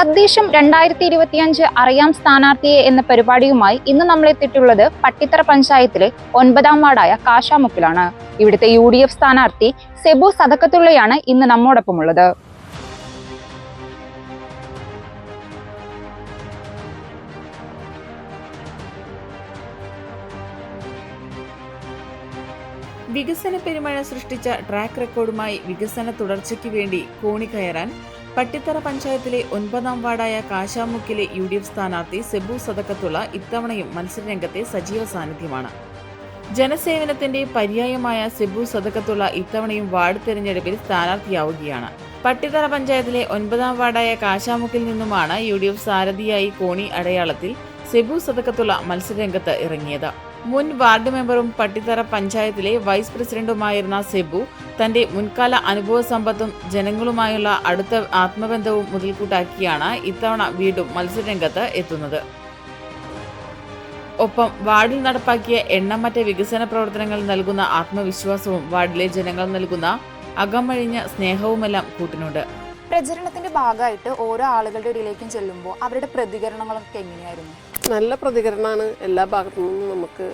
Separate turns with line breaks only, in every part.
തദ്ദേശം രണ്ടായിരത്തി ഇരുപത്തിയഞ്ച് അറിയാം സ്ഥാനാർത്ഥിയെ എന്ന പരിപാടിയുമായി ഇന്ന് നമ്മൾ എത്തിയിട്ടുള്ളത് പട്ടിത്തറ പഞ്ചായത്തിലെ ഒൻപതാം വാർഡായ കാശാമുക്കിലാണ്. ഇവിടുത്തെ യു ഡി എഫ് സ്ഥാനാർത്ഥി സെബു സദക്കത്തുള്ളയാണ് ഇന്ന് നമ്മോടൊപ്പമുള്ളത്.
വികസന പെരുമഴ സൃഷ്ടിച്ച ട്രാക്ക് റെക്കോർഡുമായി വികസന തുടർച്ചയ്ക്ക് വേണ്ടി കോണി കയറാൻ പട്ടിത്തറ പഞ്ചായത്തിലെ ഒൻപതാം വാർഡായ കാശാമുക്കിലെ യു ഡി എഫ് സ്ഥാനാർത്ഥി സെബു സദക്കത്തുള്ള ഇത്തവണയും മത്സരരംഗത്തെ സജീവ സാന്നിധ്യമാണ്. ജനസേവനത്തിന്റെ പര്യായമായ സെബു സദക്കത്തുള്ള ഇത്തവണയും വാർഡ് തെരഞ്ഞെടുപ്പിൽ സ്ഥാനാർത്ഥിയാവുകയാണ്. പട്ടിത്തറ പഞ്ചായത്തിലെ ഒൻപതാം വാർഡായ കാശാമുക്കിൽ നിന്നുമാണ് യു ഡി എഫ് സാരഥിയായി കോണി അടയാളത്തിൽ സെബു സദക്കത്തുള്ള മത്സരരംഗത്ത് ഇറങ്ങിയത്. മുൻ വാർഡ് മെമ്പറും പട്ടിത്തറ പഞ്ചായത്തിലെ വൈസ് പ്രസിഡന്റുമായിരുന്ന സെബു തന്റെ മുൻകാല അനുഭവ സമ്പത്തും ജനങ്ങളുമായുള്ള അടുത്ത ആത്മബന്ധവും മുതൽക്കൂട്ടാക്കിയാണ് ഇത്തവണ വീണ്ടും മത്സരരംഗത്ത് എത്തുന്നത്. ഒപ്പം വാർഡിൽ നടപ്പാക്കിയ എണ്ണമറ്റ വികസന പ്രവർത്തനങ്ങൾ നൽകുന്ന ആത്മവിശ്വാസവും വാർഡിലെ ജനങ്ങൾ നൽകുന്ന അകമഴിഞ്ഞ സ്നേഹവുമെല്ലാം കൂട്ടിനുണ്ട്.
പ്രചരണത്തിന്റെ ഭാഗമായിട്ട് ഓരോ ആളുകളുടെ ഇടയിലേക്കും ചെല്ലുമ്പോൾ അവരുടെ പ്രതികരണങ്ങളൊക്കെ എങ്ങനെയായിരുന്നു?
നല്ല പ്രതികരണമാണ് എല്ലാ ഭാഗത്തു നിന്നും നമുക്ക്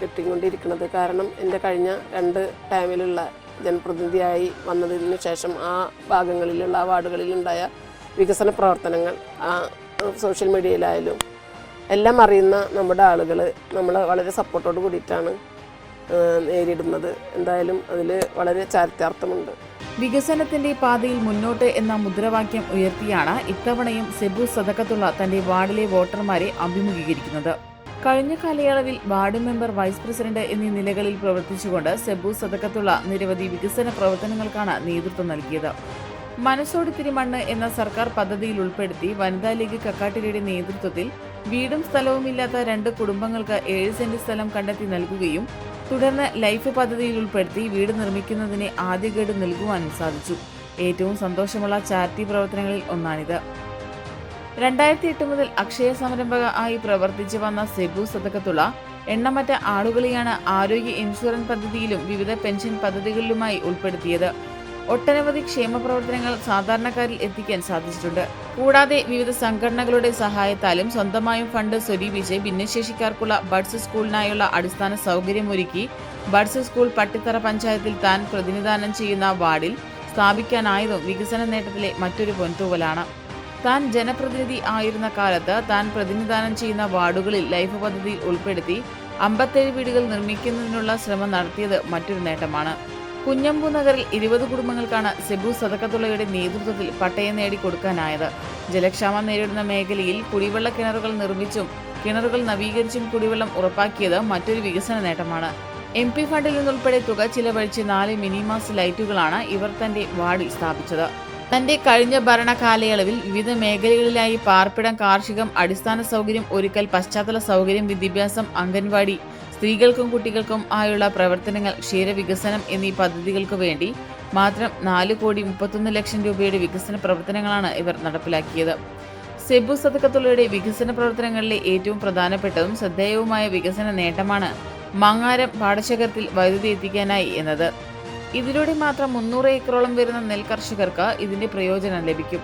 കിട്ടിക്കൊണ്ടിരിക്കുന്നത്. കാരണം എന്റെ കഴിഞ്ഞ രണ്ട് ടൈമിലുള്ള ജനപ്രതിനിധിയായി വന്നതിന് ശേഷം ആ ഭാഗങ്ങളിലുള്ള ആ വാർഡുകളിലുണ്ടായ വികസന പ്രവർത്തനങ്ങൾ ആ സോഷ്യൽ മീഡിയയിലായാലും എല്ലാം അറിയുന്ന നമ്മുടെ ആളുകൾ നമ്മൾ വളരെ സപ്പോർട്ടോട് കൂടിയിട്ടാണ് നേരിടുന്നത്. എന്തായാലും അതിൽ വളരെ ചാരിത്യാർത്ഥമുണ്ട്
വികസനത്തിന്റെ പാതയിൽ മുന്നോട്ട് എന്ന മുദ്രാവാക്യം ഉയർത്തിയാണ് ഇത്തവണയും സെബു സദക്കത്തുള്ള തന്റെ വാർഡിലെ വോട്ടർമാരെ അഭിമുഖീകരിക്കുന്നത്. കഴിഞ്ഞ കാലയളവിൽ വാർഡ് മെമ്പർ വൈസ് പ്രസിഡന്റ് എന്നീ നിലകളിൽ പ്രവർത്തിച്ചുകൊണ്ട് സെബു സദക്കത്തുള്ള നിരവധി വികസന പ്രവർത്തനങ്ങൾക്കാണ് നേതൃത്വം നൽകിയത്. മനസ്സോട് തിരുമണ്ണ് എന്ന സർക്കാർ പദ്ധതിയിൽ ഉൾപ്പെടുത്തി വനിതാ ലീഗ് കക്കാട്ടിരിയുടെ നേതൃത്വത്തിൽ വീടും സ്ഥലവുമില്ലാത്ത രണ്ട് കുടുംബങ്ങൾക്ക് ഏഴ് സെന്റ് സ്ഥലം കണ്ടെത്തി നൽകുകയും തുടർന്ന് ലൈഫ് പദ്ധതിയിൽ ഉൾപ്പെടുത്തി വീട് നിർമ്മിക്കുന്നതിന് ആദ്യ ഗഡു നൽകുവാനും സാധിച്ചു. ഏറ്റവും സന്തോഷമുള്ള ചാരിറ്റി പ്രവർത്തനങ്ങളിൽ ഒന്നാണിത്. രണ്ടായിരത്തി എട്ട് മുതൽ അക്ഷയ സംരംഭക ആയി പ്രവർത്തിച്ചു വന്ന സെബു സതകത്തുള്ള എണ്ണമറ്റ ആളുകളെയാണ് ആരോഗ്യ ഇൻഷുറൻസ് പദ്ധതിയിലും വിവിധ പെൻഷൻ പദ്ധതികളിലുമായി ഉൾപ്പെടുത്തിയത്. ഒട്ടനവധി ക്ഷേമ പ്രവർത്തനങ്ങൾ സാധാരണക്കാരിൽ എത്തിക്കാൻ സാധിച്ചിട്ടുണ്ട്. കൂടാതെ വിവിധ സംഘടനകളുടെ സഹായത്താലും സ്വന്തമായും ഫണ്ട് സ്വരൂപിച്ച് ഭിന്നശേഷിക്കാർക്കുള്ള ബഡ്സ് സ്കൂളിനായുള്ള അടിസ്ഥാന സൗകര്യമൊരുക്കി ബഡ്സ് സ്കൂൾ പട്ടിത്തറ പഞ്ചായത്തിൽ താൻ പ്രതിനിധാനം ചെയ്യുന്ന വാർഡിൽ സ്ഥാപിക്കാനായതും വികസന നേട്ടത്തിലെ മറ്റൊരു പൊൻതൂവലാണ്. താൻ ജനപ്രതിനിധി ആയിരുന്ന കാലത്ത് താൻ പ്രതിനിധാനം ചെയ്യുന്ന വാർഡുകളിൽ ലൈഫ് പദ്ധതിയിൽ ഉൾപ്പെടുത്തി അമ്പത്തേഴ് വീടുകൾ നിർമ്മിക്കുന്നതിനുള്ള ശ്രമം നടത്തിയത് മറ്റൊരു നേട്ടമാണ്. കുഞ്ഞമ്പു നഗറിൽ ഇരുപത് കുടുംബങ്ങൾക്കാണ് സെബു സദക്കത്തുള്ളയുടെ നേതൃത്വത്തിൽ പട്ടയം നേടിക്കൊടുക്കാനായത്. ജലക്ഷാമം നേരിടുന്ന മേഖലയിൽ കുടിവെള്ള കിണറുകൾ നിർമ്മിച്ചും കിണറുകൾ നവീകരിച്ചും കുടിവെള്ളം ഉറപ്പാക്കിയത് മറ്റൊരു വികസന നേട്ടമാണ്. എം പി ഫണ്ടിൽ നിന്നുൾപ്പെടെ തുക ചിലവഴിച്ച് നാല് മിനിമാസ് ലൈറ്റുകളാണ് ഇവർ തന്റെ വാർഡിൽ സ്ഥാപിച്ചത്. തന്റെ കഴിഞ്ഞ ഭരണകാലയളവിൽ വിവിധ മേഖലകളിലായി പാർപ്പിടം കാർഷികം അടിസ്ഥാന സൗകര്യം ഒരുക്കൽ പശ്ചാത്തല സൗകര്യം വിദ്യാഭ്യാസം അംഗൻവാടി സ്ത്രീകൾക്കും കുട്ടികൾക്കും ആയുള്ള പ്രവർത്തനങ്ങൾ ക്ഷീരവികസനം എന്നീ പദ്ധതികൾക്ക് വേണ്ടി മാത്രം നാല് കോടി മുപ്പത്തൊന്ന് ലക്ഷം രൂപയുടെ വികസന പ്രവർത്തനങ്ങളാണ് ഇവർ നടപ്പിലാക്കിയത്. സെബു സദക്കത്തുള്ളയുടെ വികസന പ്രവർത്തനങ്ങളിലെ ഏറ്റവും പ്രധാനപ്പെട്ടതും ശ്രദ്ധേയവുമായ വികസന നേട്ടമാണ് മങ്ങാരം പാടശേഖരത്തിൽ വൈദ്യുതി എത്തിക്കാനായി എന്നത്. ഇതിലൂടെ മാത്രം മുന്നൂറ് ഏക്കറോളം വരുന്ന നെൽകർഷകർക്ക് ഇതിന്റെ പ്രയോജനം ലഭിക്കും.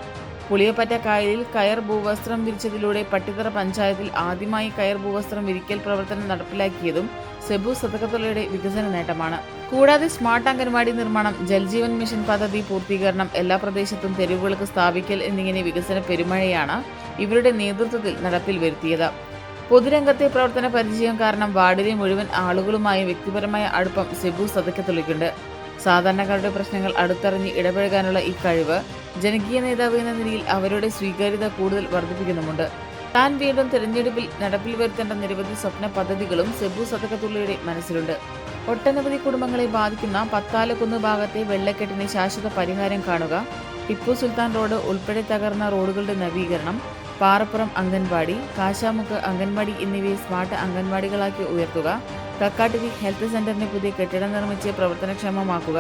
പുളിയപ്പറ്റ കായലിൽ കയർ ഭൂവസ്ത്രം വിരിച്ചതിലൂടെ പട്ടിത്തറ പഞ്ചായത്തിൽ ആദ്യമായി കയർ ഭൂവസ്ത്രം വിരിക്കൽ പ്രവർത്തനം നടപ്പിലാക്കിയതും സെബു സതകത്തുള്ളയുടെ വികസന നേട്ടമാണ്. കൂടാതെ സ്മാർട്ട് അംഗൻവാടി നിർമ്മാണം ജൽജീവൻ മിഷൻ പദ്ധതി പൂർത്തീകരണം എല്ലാ പ്രദേശത്തും തെരുവുകൾക്ക് സ്ഥാപിക്കൽ എന്നിങ്ങനെ വികസന പെരുമഴയാണ് ഇവരുടെ നേതൃത്വത്തിൽ നടപ്പിൽ വരുത്തിയത്. പൊതുരംഗത്തെ പ്രവർത്തന പരിചയം കാരണം വാർഡിലെ മുഴുവൻ ആളുകളുമായി വ്യക്തിപരമായ അടുപ്പം സെബു സതക്കത്തുള്ളിക്കുണ്ട് സാധാരണക്കാരുടെ പ്രശ്നങ്ങൾ അടുത്തറിഞ്ഞ് ഇടപഴകാനുള്ള ഈ കഴിവ് ജനകീയ നേതാവ് എന്ന നിലയിൽ അവരുടെ സ്വീകാര്യത കൂടുതൽ വർദ്ധിപ്പിക്കുന്നുമുണ്ട്. താൻ വീണ്ടും തെരഞ്ഞെടുപ്പിൽ നടപ്പിൽ വരുത്തേണ്ട നിരവധി സ്വപ്ന പദ്ധതികളും സെബു സതകത്തുള്ളിയുടെ മനസ്സിലുണ്ട്. ഒട്ടനവധി കുടുംബങ്ങളെ ബാധിക്കുന്ന പത്താലക്കുന്ന് ഭാഗത്തെ വെള്ളക്കെട്ടിന് ശാശ്വത പരിഹാരം കാണുക ടിപ്പു സുൽത്താൻ റോഡ് ഉൾപ്പെടെ തകർന്ന റോഡുകളുടെ നവീകരണം പാറപ്പുറം അംഗൻവാടി കാശാമുക്ക് അംഗൻവാടി എന്നിവയെ സ്മാർട്ട് അംഗൻവാടികളാക്കി ഉയർത്തുക കക്കാട്ടിരി ഹെൽത്ത് സെന്ററിന് പുതിയ കെട്ടിടം നിർമ്മിച്ച് പ്രവർത്തനക്ഷമമാക്കുക.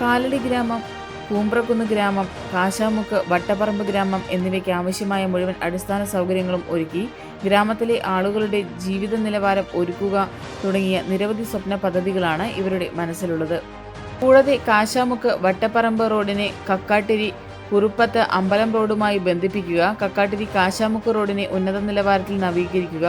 കാലടി ഗ്രാമം കൂമ്പ്രക്കുന്ന് ഗ്രാമം കാശാമുക്ക് വട്ടപ്പറമ്പ് ഗ്രാമം എന്നിവയ്ക്ക് ആവശ്യമായ മുഴുവൻ അടിസ്ഥാന സൗകര്യങ്ങളും ഒരുക്കി ഗ്രാമത്തിലെ ആളുകളുടെ ജീവിത നിലവാരം ഒരുക്കുക തുടങ്ങിയ നിരവധി സ്വപ്ന പദ്ധതികളാണ് ഇവരുടെ മനസ്സിലുള്ളത്. കൂടാതെ കാശാമുക്ക് വട്ടപ്പറമ്പ് റോഡിനെ കക്കാട്ടിരി കുറുപ്പത്ത് അമ്പലം റോഡുമായി ബന്ധിപ്പിക്കുക കക്കാട്ടിരി കാശാമുക്ക് റോഡിനെ ഉന്നത നിലവാരത്തിൽ നവീകരിക്കുക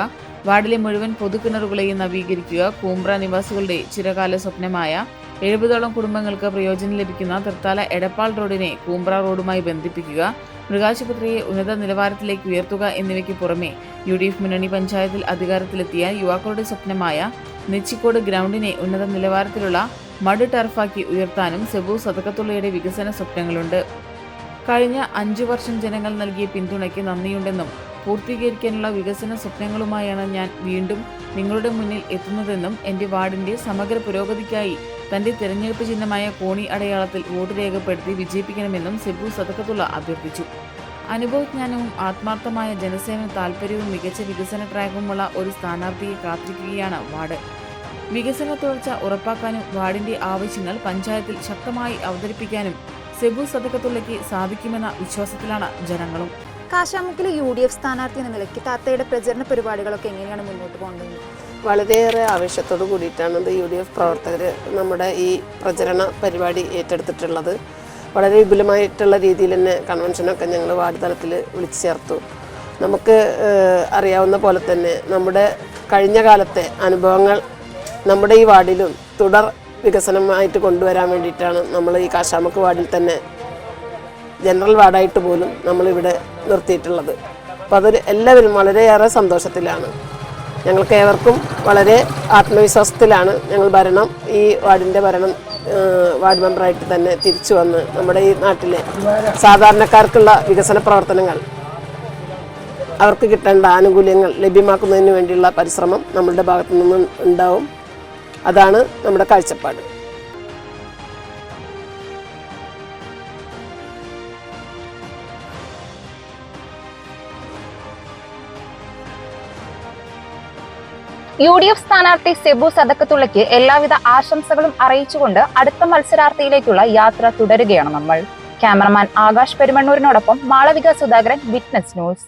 വാർഡിലെ മുഴുവൻ പൊതുകിണറുകളെയും നവീകരിക്കുക. കൂമ്പ്ര നിവാസികളുടെ ചിരകാല സ്വപ്നമായ എഴുപതോളം കുടുംബങ്ങൾക്ക് പ്രയോജനം ലഭിക്കുന്ന തൃത്താല എടപ്പാൾ റോഡിനെ കൂമ്പ്ര റോഡുമായി ബന്ധിപ്പിക്കുക. മൃഗാശുപത്രിയെ ഉന്നത നിലവാരത്തിലേക്ക് ഉയർത്തുക എന്നിവയ്ക്ക് പുറമെ യു ഡി എഫ് മുന്നണി പഞ്ചായത്തിൽ അധികാരത്തിലെത്തിയ യുവാക്കളുടെ സ്വപ്നമായ നെച്ചിക്കോട് ഗ്രൗണ്ടിനെ ഉന്നത നിലവാരത്തിലുള്ള മഡ് ടർഫാക്കി ഉയർത്താനും സെബു സതകത്തുള്ളയുടെ വികസന സ്വപ്നങ്ങളുണ്ട്. കഴിഞ്ഞ അഞ്ചു വർഷം ജനങ്ങൾ നൽകിയ പിന്തുണയ്ക്ക് നന്ദിയുണ്ടെന്നും പൂർത്തീകരിക്കാനുള്ള വികസന സ്വപ്നങ്ങളുമായാണ് ഞാൻ വീണ്ടും നിങ്ങളുടെ മുന്നിൽ എത്തുന്നതെന്നും എന്റെ വാർഡിന്റെ സമഗ്ര പുരോഗതിക്കായി തന്റെ തിരഞ്ഞെടുപ്പ് ചിഹ്നമായ കോണി അടയാളത്തിൽ വോട്ട് രേഖപ്പെടുത്തി വിജയിപ്പിക്കണമെന്നും സെബു സതക്കത്തുള്ള അഭ്യർത്ഥിച്ചു. അനുഭവജ്ഞാനവും ആത്മാർത്ഥമായ ജനസേവന താൽപ്പര്യവും മികച്ച വികസന ട്രാക്കുമുള്ള ഒരു സ്ഥാനാർത്ഥിയെ കാത്തിരിക്കുകയാണ് വാർഡ്. വികസന തുടർച്ച ഉറപ്പാക്കാനും വാർഡിന്റെ ആവശ്യങ്ങൾ പഞ്ചായത്തിൽ ശക്തമായി അവതരിപ്പിക്കാനും സെബു സതക്കത്തുള്ളയ്ക്ക് സാധിക്കുമെന്ന വിശ്വാസത്തിലാണ് ജനങ്ങളും.
കാശാമുക്കിലെ യു ഡി എഫ് സ്ഥാനാർത്ഥി എന്ന നിലയ്ക്ക് താത്തയുടെ പ്രചരണ പരിപാടികളൊക്കെ എങ്ങനെയാണ് മുന്നോട്ട് പോകുന്നത്
വളരെയേറെ ആവശ്യത്തോടു കൂടിയിട്ടാണ് ഇത് യു ഡി എഫ് പ്രവർത്തകർ നമ്മുടെ ഈ പ്രചരണ പരിപാടി ഏറ്റെടുത്തിട്ടുള്ളത്. വളരെ വിപുലമായിട്ടുള്ള രീതിയിൽ തന്നെ കൺവെൻഷനൊക്കെ ഞങ്ങൾ വാർഡ് തലത്തിൽ വിളിച്ചു ചേർത്തു. നമുക്ക് അറിയാവുന്ന പോലെ തന്നെ നമ്മുടെ കഴിഞ്ഞ കാലത്തെ അനുഭവങ്ങൾ നമ്മുടെ ഈ വാർഡിലും തുടർ വികസനമായിട്ട് കൊണ്ടുവരാൻ വേണ്ടിയിട്ടാണ് നമ്മൾ ഈ കാശാമുക്ക് വാർഡിൽ തന്നെ ജനറൽ വാർഡായിട്ട് പോലും നമ്മളിവിടെ നിർത്തിയിട്ടുള്ളത്. അപ്പോൾ അതൊരു എല്ലാവരും വളരെയേറെ സന്തോഷത്തിലാണ്. ഞങ്ങൾക്ക് ഏവർക്കും വളരെ ആത്മവിശ്വാസത്തിലാണ് ഞങ്ങൾ ഭരണം ഈ വാർഡിന്റെ ഭരണം വാർഡ് മെമ്പറായിട്ട് തന്നെ തിരിച്ചു വന്ന് നമ്മുടെ ഈ നാട്ടിലെ സാധാരണക്കാർക്കുള്ള വികസന പ്രവർത്തനങ്ങൾ അവർക്ക് കിട്ടേണ്ട ആനുകൂല്യങ്ങൾ ലഭ്യമാക്കുന്നതിന് വേണ്ടിയുള്ള പരിശ്രമം നമ്മളുടെ ഭാഗത്തു നിന്നും ഉണ്ടാവും. അതാണ് നമ്മുടെ കാഴ്ചപ്പാട്.
യു ഡി എഫ് സ്ഥാനാർത്ഥി സെബു സദക്കത്തുള്ളയ്ക്ക് എല്ലാവിധ ആശംസകളും അറിയിച്ചുകൊണ്ട് അടുത്ത മത്സരാർത്ഥിയിലേക്കുള്ള യാത്ര തുടരുകയാണ് നമ്മൾ. ക്യാമറമാൻ ആകാശ് പെരുമണ്ണൂരിനോടൊപ്പം മാളവിക സുധാകരൻ വിറ്റ്നസ് ന്യൂസ്.